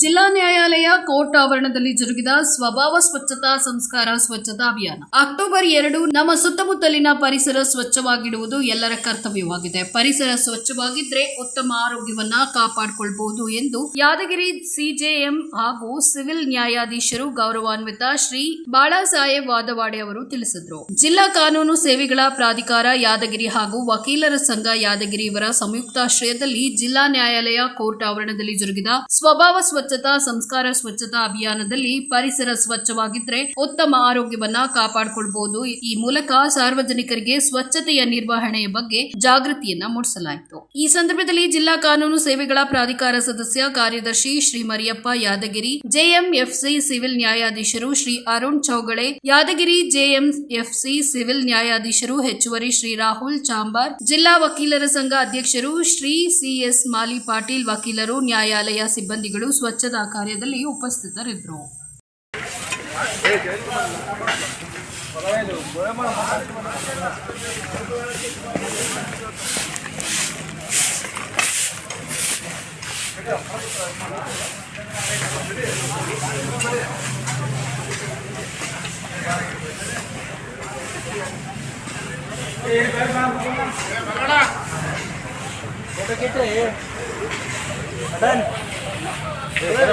ಜಿಲ್ಲಾ ನ್ಯಾಯಾಲಯ ಕೋರ್ಟ್ ಆವರಣದಲ್ಲಿ ಜರುಗಿದ ಸ್ವಭಾವ ಸ್ವಚ್ಛತಾ ಸಂಸ್ಕಾರ ಸ್ವಚ್ಛತಾ ಅಭಿಯಾನ. ಅಕ್ಟೋಬರ್ ಎರಡು ನಮ್ಮ ಸುತ್ತಮುತ್ತಲಿನ ಪರಿಸರ ಸ್ವಚ್ಛವಾಗಿಡುವುದು ಎಲ್ಲರ ಕರ್ತವ್ಯವಾಗಿದೆ. ಪರಿಸರ ಸ್ವಚ್ಛವಾಗಿದ್ರೆ ಉತ್ತಮ ಆರೋಗ್ಯವನ್ನ ಕಾಪಾಡಿಕೊಳ್ಳಬಹುದು ಎಂದು ಯಾದಗಿರಿ ಸಿಜೆಎಂ ಹಾಗೂ ಸಿವಿಲ್ ನ್ಯಾಯಾಧೀಶರು ಗೌರವಾನ್ವಿತ ಶ್ರೀ ಬಾಳಾಸಾಹೇಬ್ ವಾದವಾಡೆ ಅವರು ತಿಳಿಸಿದರು. ಜಿಲ್ಲಾ ಕಾನೂನು ಸೇವೆಗಳ ಪ್ರಾಧಿಕಾರ ಯಾದಗಿರಿ ಹಾಗೂ ವಕೀಲರ ಸಂಘ ಯಾದಗಿರಿ ಇವರ ಸಂಯುಕ್ತಾಶ್ರಯದಲ್ಲಿ ಜಿಲ್ಲಾ ನ್ಯಾಯಾಲಯ ಕೋರ್ಟ್ ಆವರಣದಲ್ಲಿ ಜರುಗಿದ ಸ್ವಭಾವ ಸ್ವಚ್ಛತಾ, ಸಂಸ್ಕಾರ ಸ್ವಚ್ಛತಾ ಅಭಿಯಾನದಲ್ಲಿ ಪರಿಸರ ಸ್ವಚ್ಛವಾಗಿದ್ರೆ ಉತ್ತಮ ಆರೋಗ್ಯವನ್ನ ಕಾಪಾಡಿಕೊಳ್ಬಹುದು ಈ ಮೂಲಕ ಸಾರ್ವಜನಿಕರಿಗೆ ಸ್ವಚ್ಛತೆಯ ನಿರ್ವಹಣೆಯ ಬಗ್ಗೆ ಜಾಗೃತಿಯನ್ನ ಮೂಡಿಸಲಾಯಿತು. ಈ ಸಂದರ್ಭದಲ್ಲಿ ಜಿಲ್ಲಾ ಕಾನೂನು ಸೇವೆಗಳ ಪ್ರಾಧಿಕಾರ ಸದಸ್ಯ ಕಾರ್ಯದರ್ಶಿ ಶ್ರೀ ಮರಿಯಪ್ಪ ಯಾದಗಿರಿ, ಜೆಎಂಎಫ್ಸಿ ಸಿವಿಲ್ ನ್ಯಾಯಾಧೀಶರು ಶ್ರೀ ಅರುಣ್ ಚೌಗಳೆ, ಯಾದಗಿರಿ ಜೆಎಂಎಫ್ಸಿ ಸಿವಿಲ್ ನ್ಯಾಯಾಧೀಶರು ಹೆಚ್ಚುವರಿ ಶ್ರೀ ರಾಹುಲ್ ಚಾಂಬಾರ್, ಜಿಲ್ಲಾ ವಕೀಲರ ಸಂಘ ಅಧ್ಯಕ್ಷರು ಶ್ರೀ ಸಿಎಸ್ ಮಾಲಿ ಪಾಟೀಲ್, ವಕೀಲರು, ನ್ಯಾಯಾಲಯ ಸಿಬ್ಬಂದಿಗಳು ಸ್ವಚ್ಛತಾ ಕಾರ್ಯದಲ್ಲಿ ಉಪಸ್ಥಿತರಿದ್ದರು Hey,